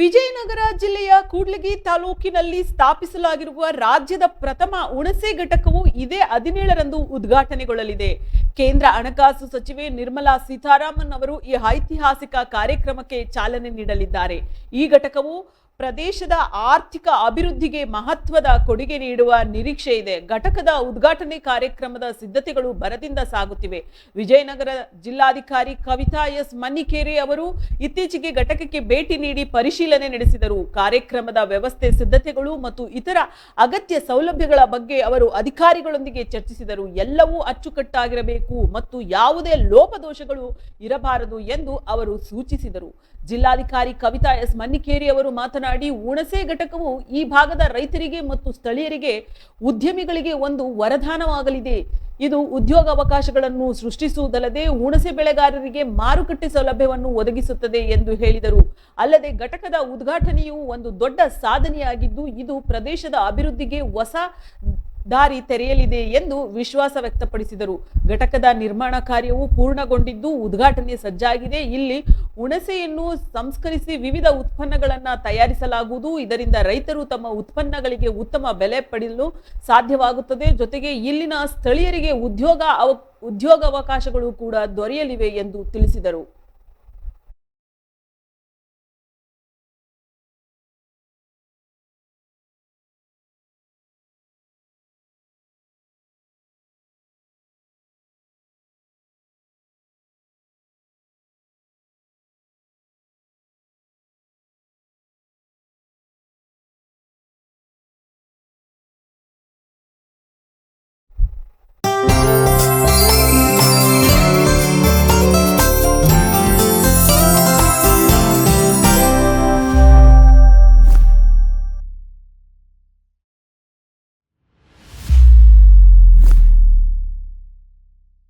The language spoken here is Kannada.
ವಿಜಯನಗರ ಜಿಲ್ಲೆಯ ಕೂಡ್ಲಗಿ ತಾಲೂಕಿನಲ್ಲಿ ಸ್ಥಾಪಿಸಲಾಗಿರುವ ರಾಜ್ಯದ ಪ್ರಥಮ ಹುಣಸೆ ಘಟಕವು ಇದೇ ಹದಿನೇಳರಂದು ಉದ್ಘಾಟನೆಗೊಳ್ಳಲಿದೆ. ಕೇಂದ್ರ ಹಣಕಾಸು ಸಚಿವೆ ನಿರ್ಮಲಾ ಸೀತಾರಾಮನ್ ಅವರು ಈ ಐತಿಹಾಸಿಕ ಕಾರ್ಯಕ್ರಮಕ್ಕೆ ಚಾಲನೆ ನೀಡಲಿದ್ದಾರೆ. ಈ ಘಟಕವು ಪ್ರದೇಶದ ಆರ್ಥಿಕ ಅಭಿವೃದ್ಧಿಗೆ ಮಹತ್ವದ ಕೊಡುಗೆ ನೀಡುವ ನಿರೀಕ್ಷೆ ಇದೆ. ಘಟಕದ ಉದ್ಘಾಟನೆ ಕಾರ್ಯಕ್ರಮದ ಸಿದ್ಧತೆಗಳು ಭರದಿಂದ ಸಾಗುತ್ತಿವೆ. ವಿಜಯನಗರ ಜಿಲ್ಲಾಧಿಕಾರಿ ಕವಿತಾ ಎಸ್ ಮನ್ನಿಕೇರಿ ಅವರು ಇತ್ತೀಚೆಗೆ ಘಟಕಕ್ಕೆ ಭೇಟಿ ನೀಡಿ ಪರಿಶೀಲನೆ ನಡೆಸಿದರು. ಕಾರ್ಯಕ್ರಮದ ವ್ಯವಸ್ಥೆ, ಸಿದ್ಧತೆಗಳು ಮತ್ತು ಇತರ ಅಗತ್ಯ ಸೌಲಭ್ಯಗಳ ಬಗ್ಗೆ ಅವರು ಅಧಿಕಾರಿಗಳೊಂದಿಗೆ ಚರ್ಚಿಸಿದರು. ಎಲ್ಲವೂ ಅಚ್ಚುಕಟ್ಟಾಗಿರಬೇಕು ಮತ್ತು ಯಾವುದೇ ಲೋಪದೋಷಗಳು ಇರಬಾರದು ಎಂದು ಅವರು ಸೂಚಿಸಿದರು. ಜಿಲ್ಲಾಧಿಕಾರಿ ಕವಿತಾ ಎಸ್ ಮನ್ನಿಕೇರಿ ಅವರು ಮಾತನಾಡಿ ಹುಣಸೆ ಘಟಕವು ಈ ಭಾಗದ ರೈತರಿಗೆ ಮತ್ತು ಸ್ಥಳೀಯರಿಗೆ ಉದ್ಯಮಿಗಳಿಗೆ ಒಂದು ವರದಾನವಾಗಲಿದೆ. ಇದು ಉದ್ಯೋಗಾವಕಾಶಗಳನ್ನು ಸೃಷ್ಟಿಸುವುದಲ್ಲದೆ ಹುಣಸೆ ಬೆಳೆಗಾರರಿಗೆ ಮಾರುಕಟ್ಟೆ ಸೌಲಭ್ಯವನ್ನು ಒದಗಿಸುತ್ತದೆ ಎಂದು ಹೇಳಿದರು. ಅಲ್ಲದೆ ಘಟಕದ ಉದ್ಘಾಟನೆಯು ಒಂದು ದೊಡ್ಡ ಸಾಧನೆಯಾಗಿದ್ದು, ಇದು ಪ್ರದೇಶದ ಅಭಿವೃದ್ಧಿಗೆ ಹೊಸ ದಾರಿ ತೆರೆಯಲಿದೆ ಎಂದು ವಿಶ್ವಾಸ ವ್ಯಕ್ತಪಡಿಸಿದರು. ಘಟಕದ ನಿರ್ಮಾಣ ಕಾರ್ಯವು ಪೂರ್ಣಗೊಂಡಿದ್ದು ಉದ್ಘಾಟನೆ ಸಜ್ಜಾಗಿದೆ. ಇಲ್ಲಿ ಹುಣಸೆಯನ್ನು ಸಂಸ್ಕರಿಸಿ ವಿವಿಧ ಉತ್ಪನ್ನಗಳನ್ನು ತಯಾರಿಸಲಾಗುವುದು. ಇದರಿಂದ ರೈತರು ತಮ್ಮ ಉತ್ಪನ್ನಗಳಿಗೆ ಉತ್ತಮ ಬೆಲೆ ಪಡೆಯಲು ಸಾಧ್ಯವಾಗುತ್ತದೆ. ಜೊತೆಗೆ ಇಲ್ಲಿನ ಸ್ಥಳೀಯರಿಗೆ ಉದ್ಯೋಗ ಅವ, ಉದ್ಯೋಗಾವಕಾಶಗಳು ಕೂಡ ದೊರೆಯಲಿವೆ ಎಂದು ತಿಳಿಸಿದರು.